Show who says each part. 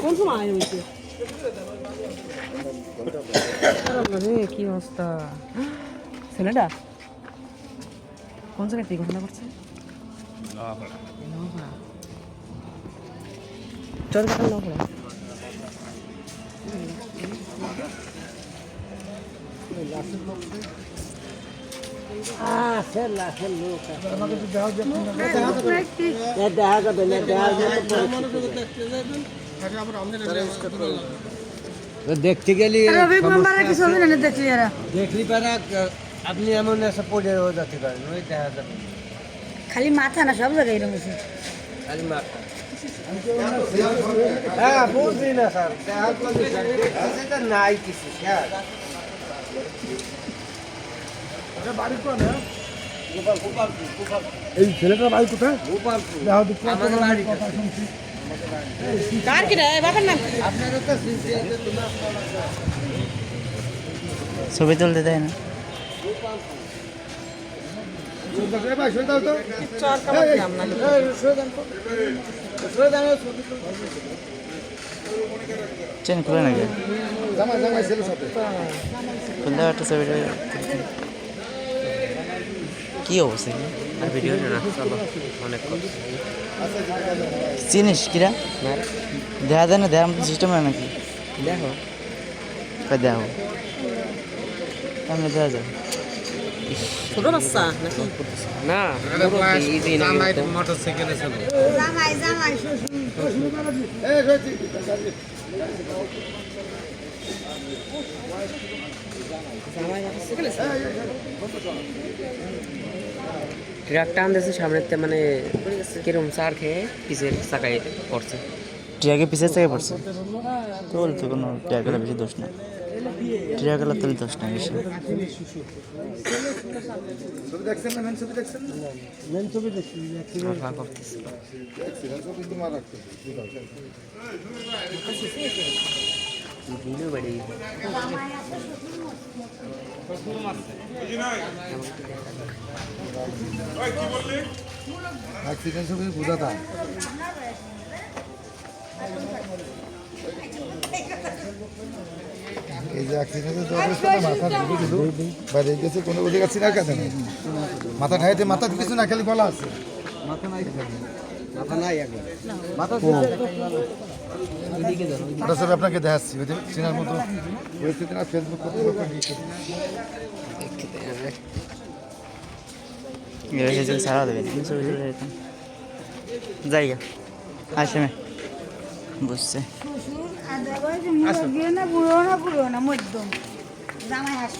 Speaker 1: কোন সময় হয়েছে কি অবস্থা ছেলেটা? কোন জায়গায় থেকে ঘটনা করছে চল কাটা নকরা
Speaker 2: দেখতে গেলি
Speaker 3: রবি মেম্বারের কিছু হবে না দেখলি এরা?
Speaker 2: দেখলি পারা আপনি এমন একটা পড়ে যেতে পারেন ওই দেখা যাবে।
Speaker 3: খালি মাথা না সব জায়গায় এরকম
Speaker 2: খালি মাথা। হ্যাঁ বুঝলি না স্যার দেখা নাই কিছু স্যার।
Speaker 4: এই ছেলেটার বাড়ি কোথায়? তো কত
Speaker 2: আমাদের
Speaker 4: রকমের
Speaker 2: বাড়ি
Speaker 4: কথা শুনছি।
Speaker 1: কার কি? রে বাবার নাম
Speaker 2: আপনারও তো
Speaker 5: ছবি তুলতে দেয় না। চেন খুলে নাকি? খুলতে একটা ছবিটা কি অবস্থা?
Speaker 6: আর ভিডিও না চলো অনেক কষ্ট
Speaker 5: চিনিস কিরা? দেখা যায় না দেখা সিস্টেম হয় নাকি?
Speaker 6: দেখো।
Speaker 5: কই দেখো? কেমন দেখা যায়।
Speaker 1: ছোট বাচ্চা নাকি?
Speaker 6: না মোটরসাইকেলে চলো
Speaker 3: জামাই জামাই শ্বশুর
Speaker 1: বাচ্চা
Speaker 6: ট্রাকটা আনতেছে সামনেতে মানে কিরম চার খেয়ে পিছের চাকায় পড়ছে?
Speaker 5: টিয়াকে পিছের থেকে পড়ছে? তোল তো কোনো টিয়াগুলো বেশি দোষ না টিয়াগুলো তোলে দোষ না বেশি।
Speaker 4: দেখছেন
Speaker 6: ভিডিও বাড়ি।
Speaker 4: বোঝা তা এই যে অ্যাক্সিডেন্টে তো অবস্থা মাথা ঢুকে দিল গেছে, কোনো ওদিকে আছে না কেন? মাথা ঠাইতে মাথা কিছু না, খালি গলা আছে। মাথা নাই মাথা নাই একবার মাথা ওটা সব আপনাকে দেখাচ্ছি। ওই যে চেনার মতো। ফেসবুক
Speaker 5: সারা দেবে না ছবি তুলে যেতাম যাই আসে বুঝছে।
Speaker 3: না বুড়ো না বুড়ো না মধ্যম। জামাই আসছে।